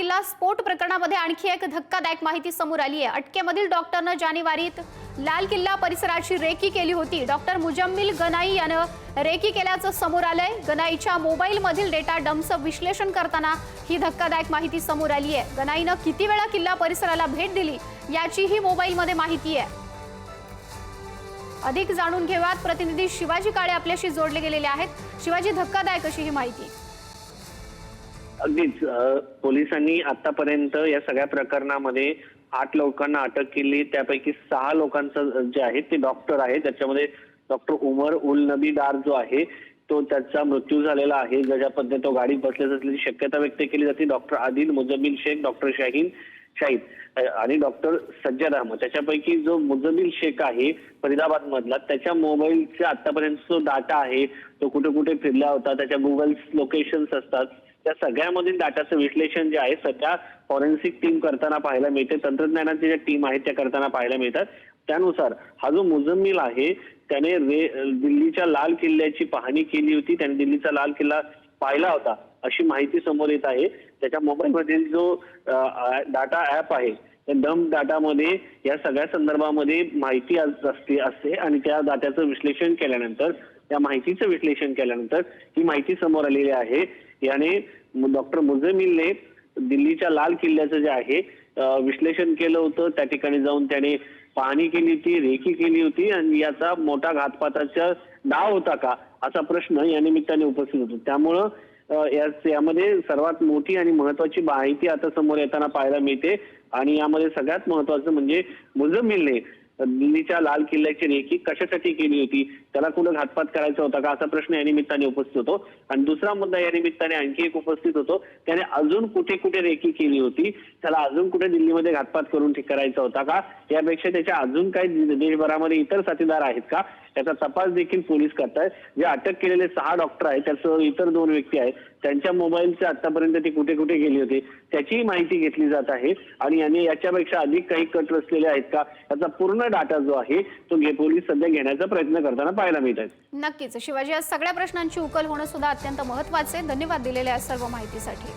किल्ला स्फोट प्रकरणामध्ये आणखी एक धक्कादायक माहिती समोर आली आहे. अटकेमधील डॉक्टरनं जानेवारीत लाल किल्ला परिसराची रेकी केली होती. डॉक्टर मुजम्मिल गनाई यानं रेकी केल्याचं समोर आलंय. गनाईच्या मोबाईलमधील डेटा डम्पचं विश्लेषण करताना ही धक्कादायक माहिती समोर आली आहे. गनाईनं किती वेळा किल्ला परिसराला भेट दिली याचीही मोबाईलमध्ये माहिती आहे. अधिक जाणून घेऊयात. प्रतिनिधी शिवाजी काळे आपल्याशी जोडले गेलेले आहेत. शिवाजी धक्कादायक अशी ही माहिती. अगदीच. पोलिसांनी आतापर्यंत या सगळ्या प्रकरणामध्ये आठ लोकांना अटक केली. त्यापैकी सहा लोकांचं जे आहे ते डॉक्टर आहे त्याच्यामध्ये डॉक्टर उमर उल नबी डार जो आहे तो त्याचा मृत्यू झालेला आहे. ज्या पद्धतीने तो गाडीत बसल्याची असल्याची शक्यता व्यक्त केली जाते. डॉक्टर आदिल मुजम्मिल शेख डॉक्टर शाहीन शाहीद आणि डॉक्टर सज्जद अहमद. त्याच्यापैकी जो मुजम्मिल शेख आहे फरीदाबाद मधला त्याच्या मोबाईलचा आतापर्यंत जो डाटा आहे तो कुठे कुठे फिरला होता त्याच्या गुगल लोकेशन्स असतात. त्या सगळ्यामधील डाटाचं विश्लेषण जे आहे सध्या फॉरेन्सिक टीम करताना पाहायला मिळते. तंत्रज्ञानाची ज्या टीम आहेत त्या करताना पाहायला मिळतात. त्यानुसार हा जो मुजम्मिल आहे त्याने रे दिल्लीच्या लाल किल्ल्याची पाहणी केली होती. त्याने दिल्लीचा लाल किल्ला पाहिला होता अशी माहिती समोर येत आहे. त्याच्या मोबाईलमधील जो डाटा ऍप आहे दम दाटामध्ये या सगळ्या संदर्भामध्ये माहिती असते असते आणि त्या दाट्याचं विश्लेषण केल्यानंतर त्या माहितीचं विश्लेषण केल्यानंतर ही माहिती समोर आलेली आहे. याने डॉक्टर मुजमिलने दिल्लीच्या लाल किल्ल्याचं जे आहे विश्लेषण केलं होतं. त्या ठिकाणी जाऊन त्याने पाहणी केली होती रेखी केली होती आणि याचा मोठा घातपाताचा डाव होता का असा प्रश्न या निमित्ताने उपस्थित होतो. त्यामुळं यामध्ये सर्वात मोठी आणि महत्वाची माहिती आता समोर येताना पाहायला मिळते. आणि यामध्ये सगळ्यात महत्वाचं म्हणजे मुजम्मिलने दिल्लीच्या लाल किल्ल्याची रेखी कशासाठी केली होती? त्याला कुठं घातपात करायचा होता का? असा प्रश्न या निमित्ताने उपस्थित होतो. आणि दुसरा मुद्दा या निमित्ताने आणखी एक उपस्थित होतो. त्याने अजून कुठे कुठे रेकी केली होती? त्याला अजून कुठे दिल्लीमध्ये घातपात करून करायचा होता का? यापेक्षा त्याच्या अजून काही देशभरामध्ये इतर साथीदार आहेत का? त्याचा तपास देखील पोलीस करतायत. जे अटक केलेले सहा डॉक्टर आहेत त्यासह इतर दोन व्यक्ती आहेत. त्यांच्या मोबाईलचे आतापर्यंत ते कुठे कुठे गेली होती त्याचीही माहिती घेतली जात आहे. आणि याने याच्यापेक्षा अधिक काही कट रचलेले आहेत का याचा पूर्ण डाटा जो आहे तो पोलीस सध्या घेण्याचा प्रयत्न करताना पाहायला मिळत आहेत. नक्कीच. शिवाजी या सगळ्या प्रश्नांची उकल होणं सुद्धा अत्यंत महत्त्वाचे धन्यवाद दिलेल्या सर्व माहितीसाठी.